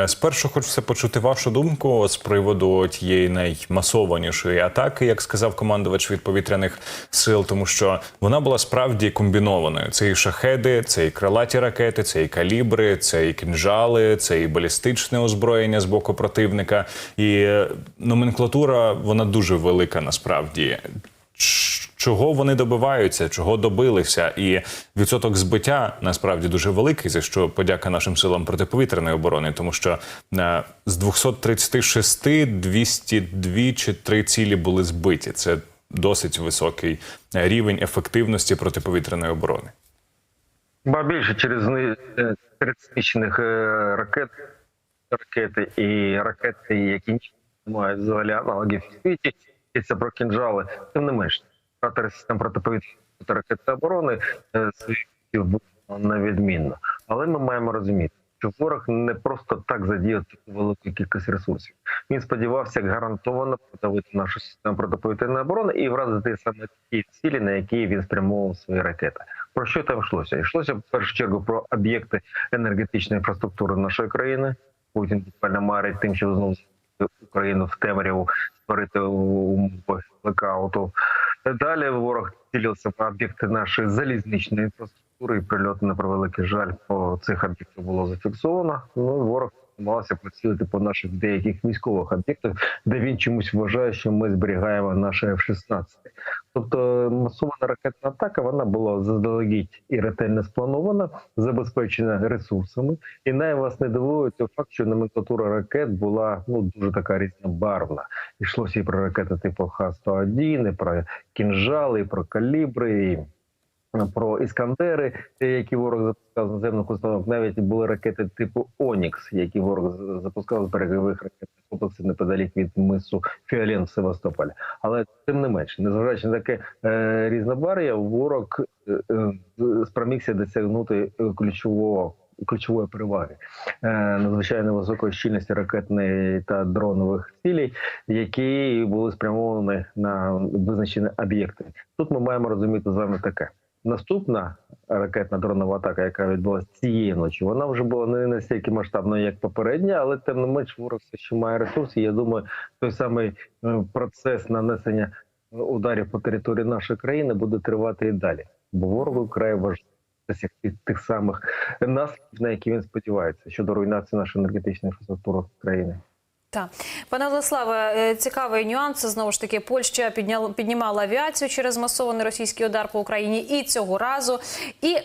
Е, Спершу хочеться почути вашу думку з приводу тієї наймасованішої атаки, як сказав командувач від повітряних сил, тому що вона була справді комбінованою. Це і шахеди, це і крилаті ракети, це і калібри, це і кінжали, це і балістичне озброєння з боку противника. І е, номенклатура вона дуже велика насправді. Чого вони добиваються, чого добилися, і відсоток збиття насправді дуже великий. За що подяка нашим силам протиповітряної оборони, тому що е, з 236 202 чи 3 цілі були збиті. Це досить високий рівень ефективності протиповітряної оборони. Ба більше через ни- знищених е, ракет, ракети і ракети, які мають взагалі аналогів в світі, йдеться про кінжали. Тим не менш, кратери систем протиповітряної ракет та оборони е, своїх невідмінно. Але ми маємо розуміти, що ворог не просто так задіяв таку велику кількість ресурсів. Він сподівався гарантовано продавити нашу систему протиповітряної оборони і вразити саме ті цілі, на які він спрямовував свої ракети. Про що там йшлося? Йшлося в першу чергу про об'єкти енергетичної інфраструктури нашої країни. Путін буквально марить тим, що знову Україну в темряву створити умови блекауту. Далі ворог цілився по об'єкти нашої залізничної інфраструктури. І прильоти на превеликий жаль по цих об'єктах було зафіксовано. Ну ворог намагався поцілити по наших деяких військових об'єктах, де він чомусь вважає, що ми зберігаємо наші F-16. Тобто масована ракетна атака вона була заздалегідь і ретельно спланована, забезпечена ресурсами. І най не дивує той факт, що номенклатура ракет була ну дуже така різнобарвна. Йшлося і про ракети типу Х-101, і про кінжали, і про калібри. І... Про іскандери, які ворог запускав з наземних установок, навіть були ракети типу Онікс, які ворог запускав з берегових ракетних комплексів неподалік від мису Фіолен в Севастополі. Але тим не менше, незважаючи на таке е, різнобар'я, ворог е, е, спромігся досягнути е, ключового. Ключової переваги е, надзвичайно високої щільності ракетної та дронових цілей, які були спрямовані на визначені об'єкти. Тут ми маємо розуміти з вами таке: наступна ракетна дронова атака, яка відбулася цієї ночі, вона вже була не настільки масштабною, як попередня, але тим не менш ворог все ще має ресурси. Я думаю, той самий е, процес нанесення ударів по території нашої країни буде тривати і далі, бо ворогу вкрай важливо тих самих наслідків, на які він сподівається щодо руйнації нашої енергетичної інфраструктури країни. Так, пане Владиславе, е, цікавий нюанс. Знову ж таки, Польща підняла піднімала авіацію через масований російський удар по Україні і цього разу. І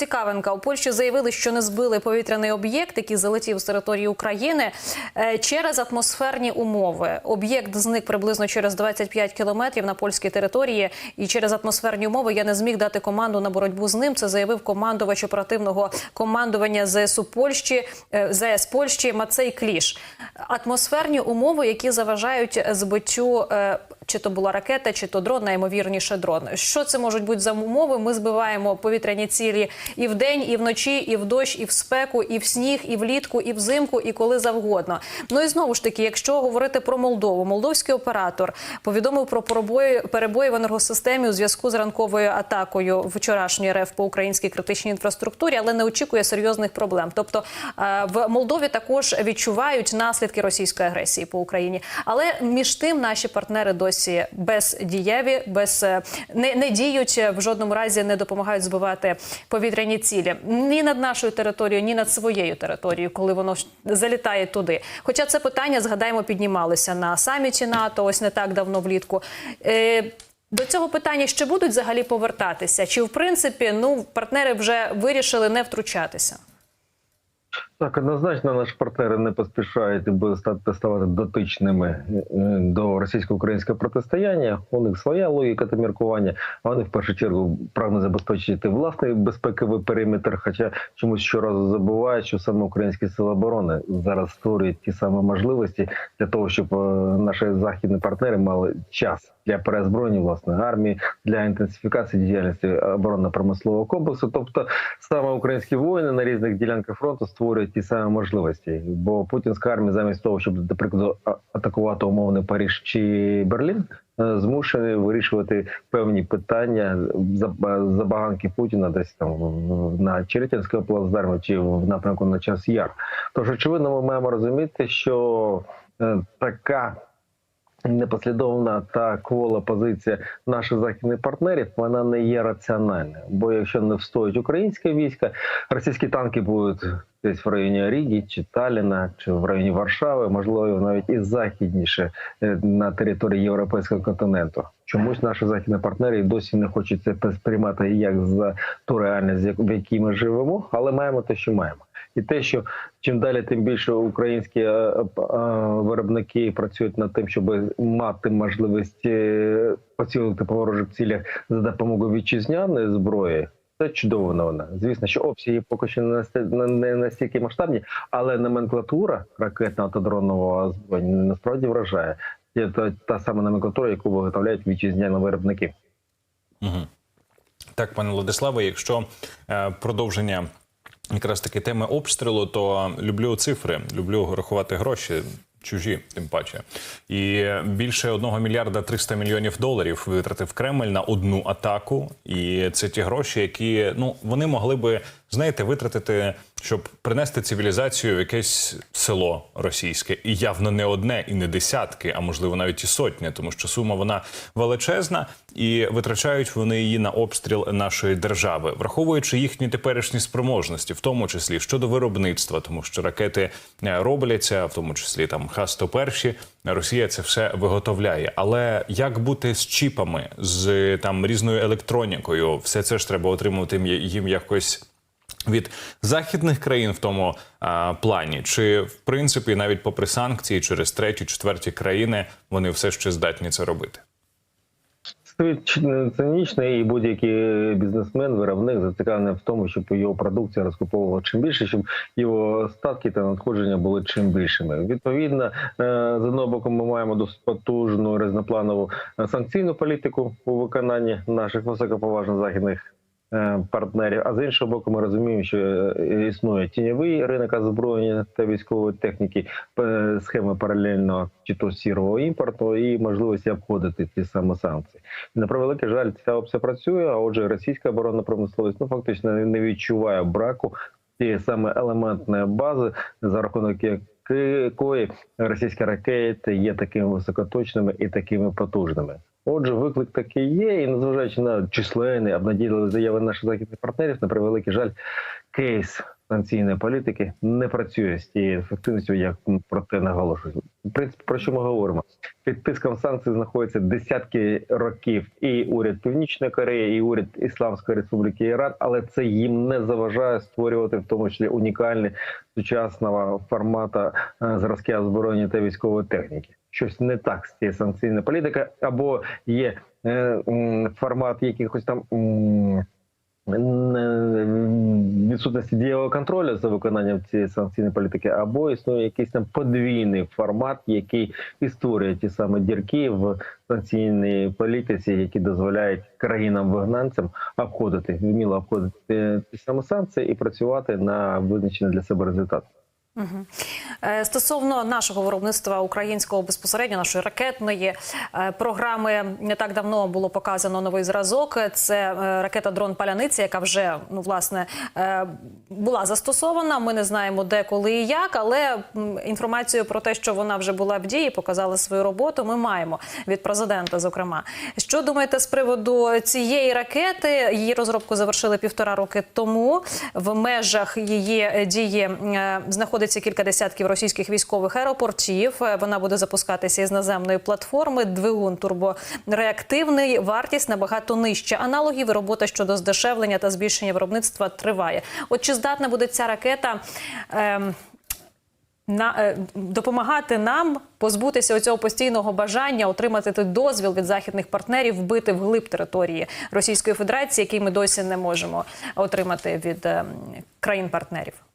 цікавинка у Польщі заявили, що не збили повітряний об'єкт, який залетів з території України е, через атмосферні умови. Об'єкт зник приблизно через 25 кілометрів на польській території, і через атмосферні умови я не зміг дати команду на боротьбу з ним. Це заявив командувач оперативного командування ЗСУ Польщі е, ЗС Польщі Мацей Кліш. Атмосферні умови, які заважають збиттю. Чи то була ракета, чи то дрон, найімовірніше дрон. Що це можуть бути за умови? Ми збиваємо повітряні цілі і вдень, і вночі, і в дощ, і в спеку, і в сніг, і влітку, і взимку, і коли завгодно. Ну і знову ж таки, якщо говорити про Молдову, молдовський оператор повідомив про перебої, перебої в енергосистемі у зв'язку з ранковою атакою вчорашньої РФ по українській критичній інфраструктурі, але не очікує серйозних проблем. Тобто е, в Молдові також відчувають наслідки російської агресії по Україні. Але між тим наші партнери досі бездієві, без е, не, не діють в жодному разі, не допомагають збивати повітряні цілі ні над нашою територією, ні над своєю територією, коли воно залітає туди. Хоча це питання згадаємо піднімалося на саміті НАТО, ось не так давно влітку. Е, до цього питання ще будуть взагалі повертатися? Чи в принципі ну партнери вже вирішили не втручатися? Так, однозначно наші партнери не поспішають би стати ставати дотичними е, до російсько-українського протистояння. У них своя логіка та міркування. Вони в першу чергу прагнуть забезпечити власний безпековий периметр. Хоча чомусь щоразу забувають, що саме українські сили оборони зараз створюють ті самі можливості для того, щоб е, наші західні партнери мали час для переозброєння власної армії, для інтенсифікації діяльності оборонно-промислового комплексу. Тобто саме українські воїни на різних ділянках фронту створюють ті самі можливості. Бо путінська армія, замість того, щоб, наприклад, атакувати умовний Париж чи Берлін, е, змушені вирішувати певні питання забаганки Путіна десь там на Черетянському плацдармі чи в напрямку на час яр. Тож, очевидно, ми маємо розуміти, що е, така непослідовна та квола позиція наших західних партнерів вона не є раціональною. Бо якщо не встоїть українське військо, російські танки будуть десь в районі Ріги чи Таліна, чи в районі Варшави, можливо, навіть і західніше е, на території європейського континенту. Чомусь наші західні партнери досі не хочуть це сприймати як за ту реальність, в якій ми живемо, але маємо те, що маємо. І те, що чим далі, тим більше українські е, е, виробники працюють над тим, щоб мати можливість е, поцілити по ворожих цілях за допомогою вітчизняної зброї. Це чудова новина. Звісно, що обсяги поки що не настільки масштабні, але номенклатура ракетного та дронного озброєння насправді вражає. Та, та сама номенклатура, яку виготовляють вітчизняні виробники. Угу. Так, пане Владиславе, якщо е, продовження якраз таки теми обстрілу, то люблю цифри, люблю рахувати гроші. Чужі, тим паче, і більше одного мільярда 300 мільйонів доларів витратив Кремль на одну атаку. І це ті гроші, які ну вони могли би знаєте витратити, щоб принести цивілізацію в якесь село російське, і явно не одне, і не десятки, а можливо навіть і сотні, тому що сума вона величезна, і витрачають вони її на обстріл нашої держави, враховуючи їхні теперішні спроможності, в тому числі щодо виробництва, тому що ракети е, робляться, в тому числі там Х-101, Росія це все виготовляє. Але як бути з чіпами, з там різною електронікою, все це ж треба отримувати їм- їм якось від західних країн в тому а, плані, чи в принципі навіть попри санкції через треті, четверті країни вони все ще здатні це робити. Світ цинічний і будь-який бізнесмен, виробник зацікавлений в тому, щоб його продукція розкуповувала чим більше, щоб його статки та надходження були чим більшими. Відповідно, е, з одного боку, ми маємо досить потужну різнопланову е, санкційну політику у виконанні наших високоповажних західних. Е, Партнерів, а з іншого боку, ми розуміємо, що е, існує тіньовий ринок озброєння та військової техніки, схеми паралельного чи то сірого імпорту і можливості обходити ті самі санкції. На превеликий жаль, ця опція працює. А отже, російська оборонна промисловість ну фактично не відчуває браку тієї саме елементної бази, за рахунок якої російські ракети є такими високоточними і такими потужними. Отже, виклик такий є, і незважаючи на численні обнадійливі заяви наших західних партнерів, на превеликий жаль, кейс санкційної політики не працює з тією ефективністю, як про те наголошують. В принципі, про що ми говоримо? Під тиском санкцій знаходяться десятки років і уряд Північної Кореї, і уряд Ісламської Республіки Іран, але це їм не заважає створювати в тому числі унікальні сучасного формату е, зразки озброєння та військової техніки. Щось не так з цією санкційною політикою, або є е, формат якихось там. відсутності дієвого контролю за виконанням цієї санкційної політики, або існує якийсь там подвійний формат, який і створює ті самі дірки в санкційній політиці, які дозволяють країнам-вигнанцям обходити вміло обходити ті самі санкції і працювати на визначений для себе результат. Е, Стосовно нашого виробництва українського безпосередньо нашої ракетної е, програми, не так давно було показано новий зразок. Це е, ракета дрон Паляниця, яка вже ну власне була застосована. Ми не знаємо де, коли і як, але інформацію про те, що вона вже була в дії, показала свою роботу. Ми маємо від президента. Зокрема, що думаєте з приводу цієї ракети? Її розробку завершили півтора роки тому. В межах її дії е, знаходиться кілька десятків російських військових аеропортів. Е, Вона буде запускатися із наземної платформи. Двигун турбореактивний, вартість набагато нижча. Аналогів робота щодо здешевлення та збільшення виробництва триває. От чи здатна буде ця ракета? ем, на е, допомагати нам позбутися оцього постійного бажання отримати той дозвіл від західних партнерів вбити вглиб території Російської Федерації, який ми досі не можемо отримати від е, країн-партнерів.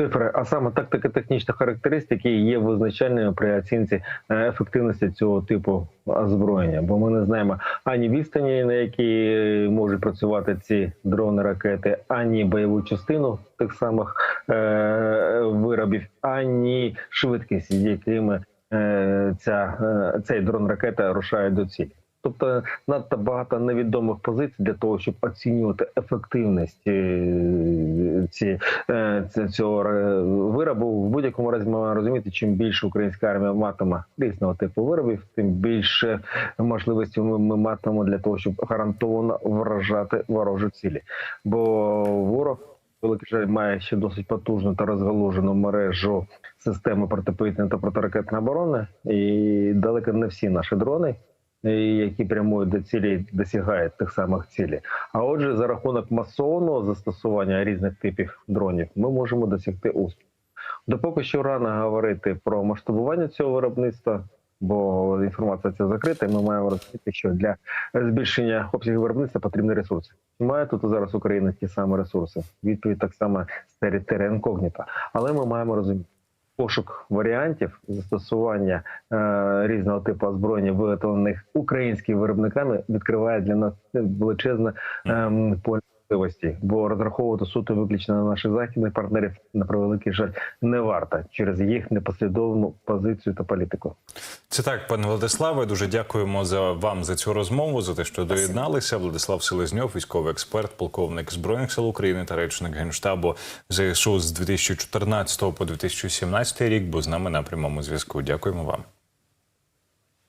Цифри, а саме тактико-технічні характеристики є визначальними при оцінці е, ефективності цього типу озброєння. Бо ми не знаємо ані відстані, на якій можуть працювати ці дрони, ракети, ані бойову частину тих самих е, виробів, ані швидкість, з якими е, ця, е, цей дрон ракета рушає до цілі. Тобто надто багато невідомих позицій для того, щоб оцінювати ефективність е, ці, е, цього е, виробу. В будь-якому разі ми маємо розуміти, чим більше українська армія матиме різного типу виробів, тим більше можливостей ми, ми матимемо для того, щоб гарантовано вражати ворожі цілі. Бо ворог великий жаль має ще досить потужну та розгалужену мережу системи протиповітряної та протиракетної оборони, і далеко не всі наші дрони які прямують до цілі, досягають тих самих цілей. А отже, за рахунок масового застосування різних типів дронів, ми можемо досягти успіху. Допоки що рано говорити про масштабування цього виробництва, бо інформація ця закрита, і ми маємо розуміти, що для збільшення обсягів виробництва потрібні ресурси. Має тут зараз Україна ті самі ресурси? Відповідь так само з інкогніта. Але ми маємо розуміти. Пошук варіантів застосування е, різного типу озброєння, виготовлених українськими виробниками, відкриває для нас величезне е, поле можливостей, бо розраховувати суто виключно на наших західних партнерів на превеликий жаль не варто через їх непослідовну позицію та політику. Це так, пане Владиславе. Дуже дякуємо за вам за цю розмову, за те, що доєдналися. Владислав Селезньов, військовий експерт, полковник збройних сил України та речник генштабу ЗСУ з 2014 по 2017 рік. Був з нами на прямому зв'язку. Дякуємо вам.